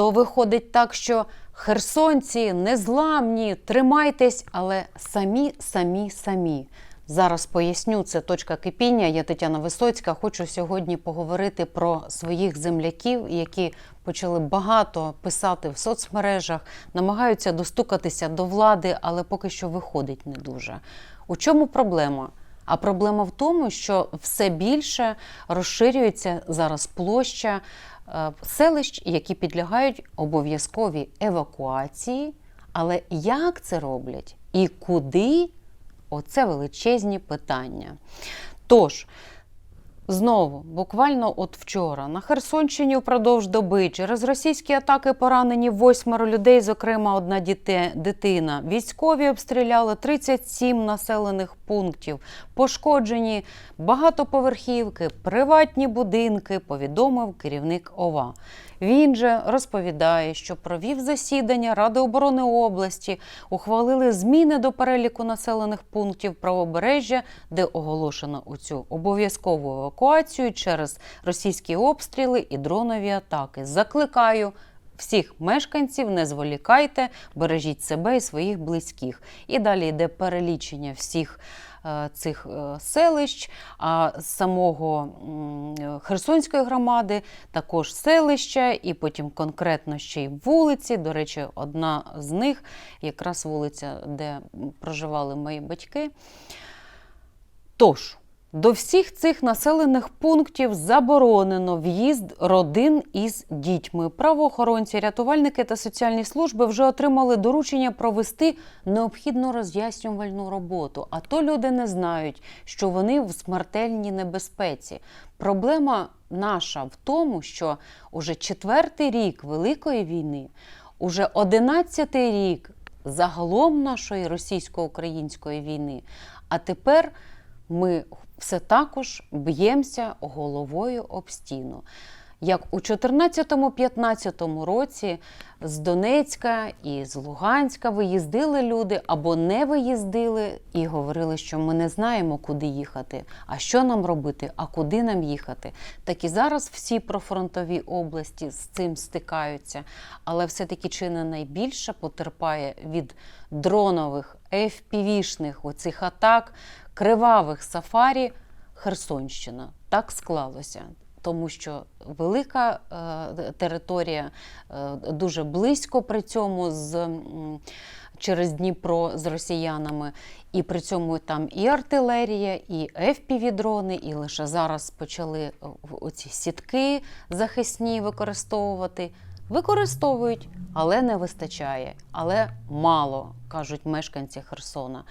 то виходить так, що херсонці незламні, тримайтесь, але самі, самі, самі. Зараз поясню, це точка кипіння. Я Тетяна Висоцька. Хочу сьогодні поговорити про своїх земляків, які почали багато писати в соцмережах, намагаються достукатися до влади, але поки що виходить не дуже. У чому проблема? А проблема в тому, що все більше розширюється зараз площа е, селищ, які підлягають обов'язковій евакуації. Але як це роблять і куди? Оце величезні питання. Тож, Знову, буквально от вчора, на Херсонщині впродовж доби через російські атаки поранені восьмеро людей, зокрема одна діте, дитина. Військові обстріляли 37 населених пунктів, пошкоджені багатоповерхівки, приватні будинки, повідомив керівник ОВА. Він же розповідає, що провів засідання Ради оборони області, ухвалили зміни до переліку населених пунктів правобережжя, де оголошено оцю обов'язкову евакуацію через російські обстріли і дронові атаки. Закликаю. Всіх мешканців не зволікайте, бережіть себе і своїх близьких. І далі йде перелічення всіх цих е, селищ, а з самого Херсонської громади також селища, і потім конкретно ще й вулиці. До речі, одна з них, якраз вулиця, де проживали мої батьки. Тож, до всіх цих населених пунктів заборонено в'їзд родин із дітьми. Правоохоронці, рятувальники та соціальні служби вже отримали доручення провести необхідну роз'яснювальну роботу. А то люди не знають, що вони в смертельній небезпеці. Проблема наша в тому, що уже четвертий рік Великої війни, уже одинадцятий рік загалом нашої російсько-української війни. А тепер ми все також б'ємося головою об стіну. Як у 14-15 році з Донецька і з Луганська виїздили люди або не виїздили і говорили, що ми не знаємо, куди їхати, а що нам робити, а куди нам їхати. Так і зараз всі профронтові області з цим стикаються, але все-таки чи не найбільше потерпає від дронових, FPV-шних оцих атак, кривавих сафарі Херсонщина. Так склалося. Тому що велика е, територія е, дуже близько при цьому з через Дніпро з росіянами, і при цьому там і артилерія, і FPV-дрони, і лише зараз почали е, оці сітки захисні використовувати. Використовують, але не вистачає, але мало, кажуть мешканці Херсона.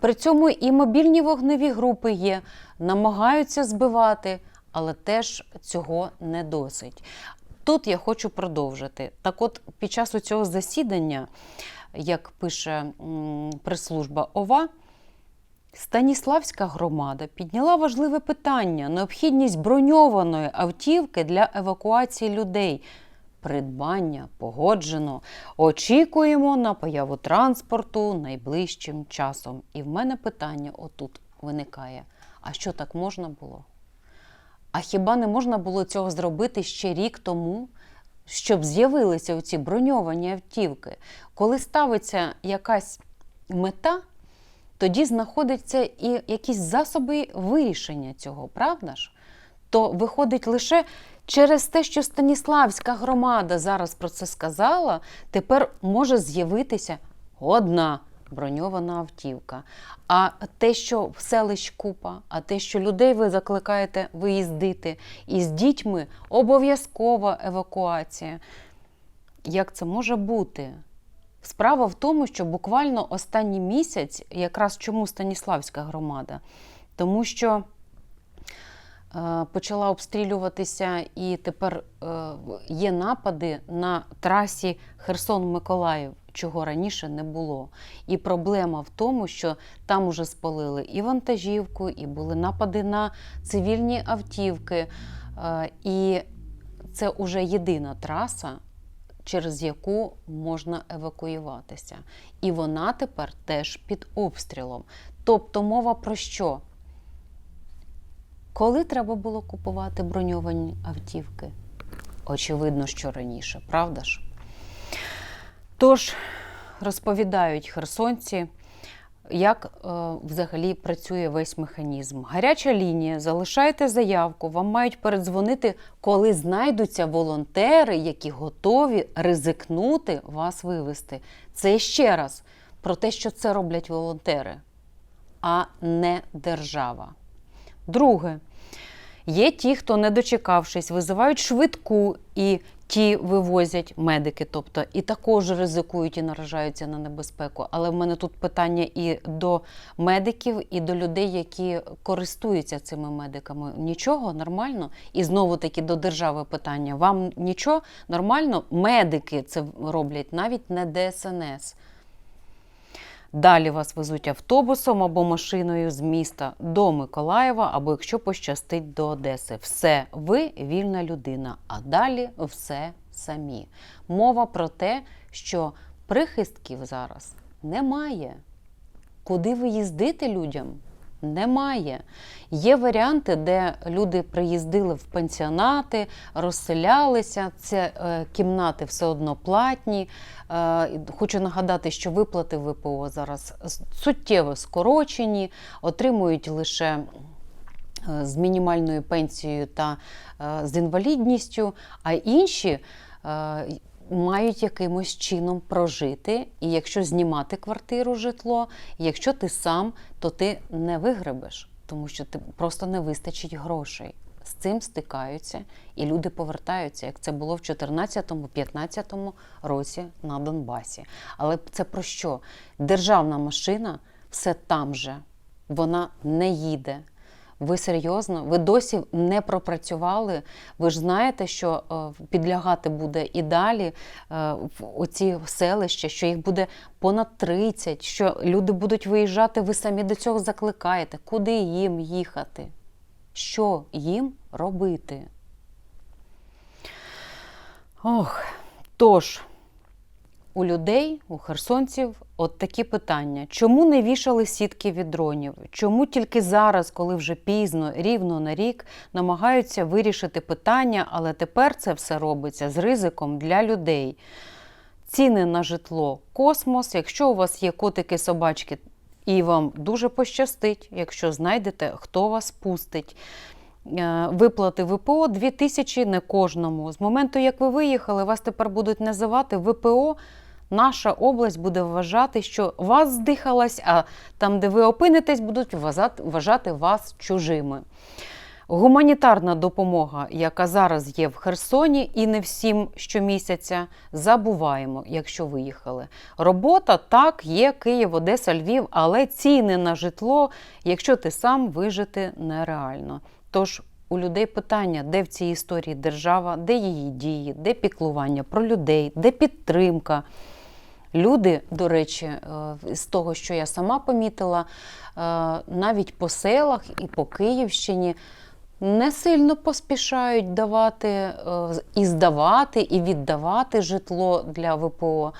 При цьому і мобільні вогневі групи є, намагаються збивати, але теж цього не досить. Тут я хочу продовжити. Так от, під час цього засідання, як пише прес-служба ОВА, Станіславська громада підняла важливе питання: необхідність броньованої автівки для евакуації людей. Придбання погоджено. Очікуємо на появу транспорту найближчим часом. І в мене питання отут виникає: а що так можна було? А хіба не можна було цього зробити ще рік тому, щоб з'явилися оці броньовані автівки? Коли ставиться якась мета, тоді знаходяться і якісь засоби вирішення цього, правда ж? То виходить лише через те, що Станіславська громада зараз про це сказала, тепер може з'явитися одна броньована автівка. А те, що селищ купа, а те, що людей ви закликаєте виїздити, і з дітьми обов'язкова евакуація. Як це може бути? Справа в тому, що буквально останній місяць, якраз чому Станіславська громада, тому що е, почала обстрілюватися, і тепер е, є напади на трасі Херсон-Миколаїв, чого раніше не було. І проблема в тому, що там уже спалили і вантажівку, і були напади на цивільні автівки. Е, І це вже єдина траса, через яку можна евакуюватися. І вона тепер теж під обстрілом. Тобто мова про що? Коли треба було купувати броньовані автівки? Очевидно, що раніше, правда ж? Тож розповідають херсонці, як е, взагалі працює весь механізм. Гаряча лінія, залишайте заявку, вам мають передзвонити, коли знайдуться волонтери, які готові ризикнути вас вивести. Це ще раз про те, що це роблять волонтери, а не держава. Друге, є ті, хто, не дочекавшись, визивають швидку і ті вивозять медики, тобто і також ризикують і наражаються на небезпеку. Але в мене тут питання і до медиків, і до людей, які користуються цими медиками. Нічого нормально? І знову таки до держави питання: вам нічого нормально? Медики це роблять, навіть не ДСНС. Далі вас везуть автобусом або машиною з міста до Миколаєва, або якщо пощастить до Одеси. Все, ви вільна людина, а далі все самі. Мова про те, що прихистків зараз немає. Куди виїздити людям? Немає. Є варіанти, де люди приїздили в пенсіонати, розселялися. Це е, кімнати все одно платні. Е, хочу нагадати, що виплати ВПО зараз суттєво скорочені, отримують лише. е, З мінімальною пенсією та е, з інвалідністю, а інші е, мають якимось чином прожити. І якщо знімати квартиру, житло, якщо ти сам, то ти не вигребеш, тому що ти просто не вистачить грошей. З цим стикаються і люди повертаються, як це було в 2014-2015 році на Донбасі. Але це про що? Державна машина все там же, вона не їде. Ви серйозно? Ви досі не пропрацювали? Ви ж знаєте, що е, підлягати буде і далі е, оці селища, що їх буде понад 30, що люди будуть виїжджати, ви самі до цього закликаєте. Куди їм їхати? Що їм робити? Ох, тож. У людей, у херсонців, от такі питання: чому не вішали сітки від дронів? Чому тільки зараз, коли вже пізно, рівно на рік, намагаються вирішити питання, але тепер це все робиться з ризиком для людей? Ціни на житло космос. Якщо у вас є котики, собачки, і вам дуже пощастить, якщо знайдете, хто вас пустить. Е, Виплати ВПО 2 тисячі не кожному. З моменту, як ви виїхали, вас тепер будуть називати ВПО. Наша область буде вважати, що вас здихалась, а там, де ви опинитесь, будуть вважати- вас чужими. Гуманітарна допомога, яка зараз є в Херсоні, і не всім щомісяця, забуваємо, якщо виїхали. Робота так, є Київ, Одеса, Львів, але ціни на житло, якщо ти сам вижити нереально. Тож у людей питання, де в цій історії держава, де її дії, де піклування про людей, де підтримка. Люди, до речі, е, з того, що я сама помітила, е, навіть по селах і по Київщині не сильно поспішають давати е, і здавати, і віддавати житло для ВПО.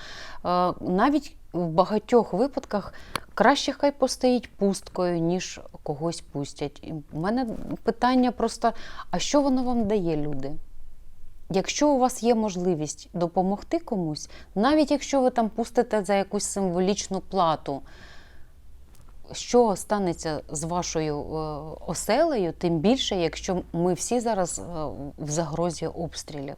Навіть в багатьох випадках краще хай постоїть пусткою, ніж когось пустять. В мене питання просто: а що воно вам дає, люди? Якщо у вас є можливість допомогти комусь, навіть якщо ви там пустите за якусь символічну плату, що станеться з вашою е, оселею, тим більше, якщо ми всі зараз е, в загрозі обстрілів.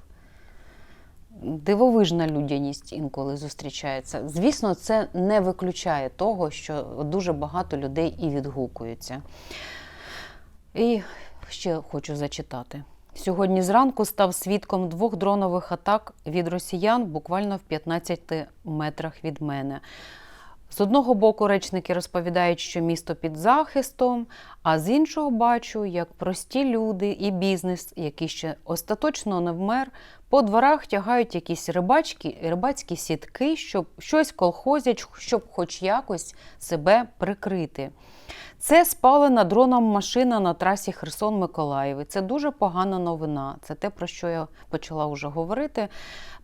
Дивовижна людяність інколи зустрічається. Звісно, це не виключає того, що дуже багато людей і відгукуються. І ще хочу зачитати. Сьогодні зранку став свідком двох дронових атак від росіян буквально в 15 метрах від мене. З одного боку, речники розповідають, що місто під захистом, а з іншого бачу, як прості люди і бізнес, який ще остаточно не вмер, по дворах тягають якісь рибачки, рибацькі сітки, щоб щось колхозять, щоб хоч якось себе прикрити. Це спалена дроном машина на трасі Херсон-Миколаїв. Це дуже погана новина. Це те, про що я почала вже говорити.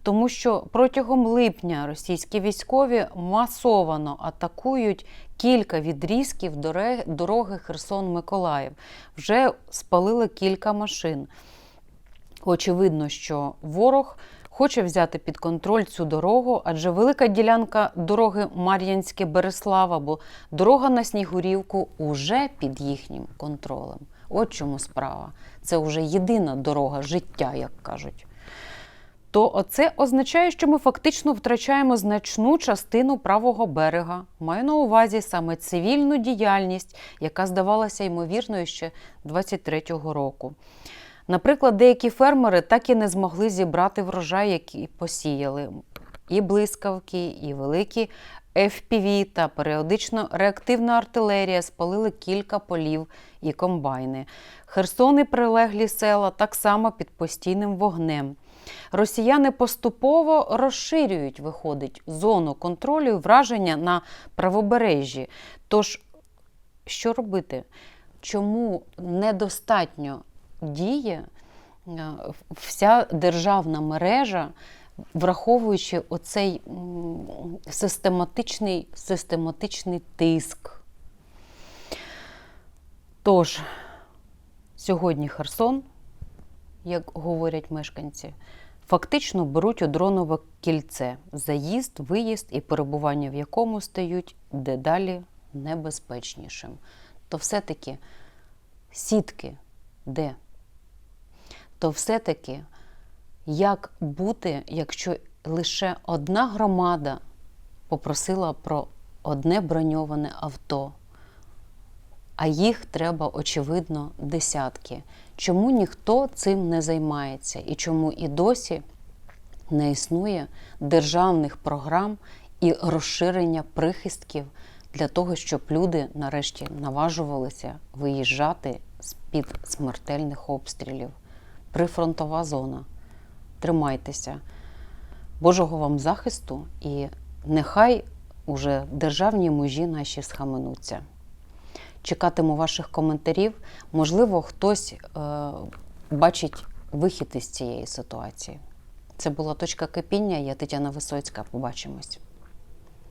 Тому що протягом липня російські військові масовано атакують кілька відрізків дороги Херсон-Миколаїв. Вже спалили кілька машин. Очевидно, що ворог хоче взяти під контроль цю дорогу, адже велика ділянка дороги Мар'янське Береслава, бо дорога на Снігурівку уже під їхнім контролем. От чому справа. Це вже єдина дорога життя, як кажуть. То це означає, що ми фактично втрачаємо значну частину правого берега. Маю на увазі саме цивільну діяльність, яка здавалася ймовірною ще 23-го року. Наприклад, деякі фермери так і не змогли зібрати врожай, який посіяли. І блискавки, і великі FPV та періодично реактивна артилерія спалили кілька полів і комбайни. Херсон і прилеглі села так само під постійним вогнем. Росіяни поступово розширюють, виходить, зону контролю і враження на правобережжі. Тож, що робити? Чому недостатньо діє е, вся державна мережа, враховуючи оцей систематичний, систематичний тиск? Тож, сьогодні Херсон, як говорять мешканці, фактично беруть у дронове кільце заїзд, виїзд і перебування в якому стають дедалі небезпечнішим. То все-таки сітки де? То все-таки як бути, якщо лише одна громада попросила про одне броньоване авто, а їх треба, очевидно, десятки. Чому ніхто цим не займається і чому і досі не існує державних програм і розширення прихистків для того, щоб люди нарешті наважувалися виїжджати з-під смертельних обстрілів? Прифронтова зона. Тримайтеся. Божого вам захисту і нехай уже державні мужі наші схаменуться. Чекатиму ваших коментарів. Можливо, хтось е, бачить вихід із цієї ситуації. Це була точка кипіння. Я Тетяна Висоцька. Побачимось.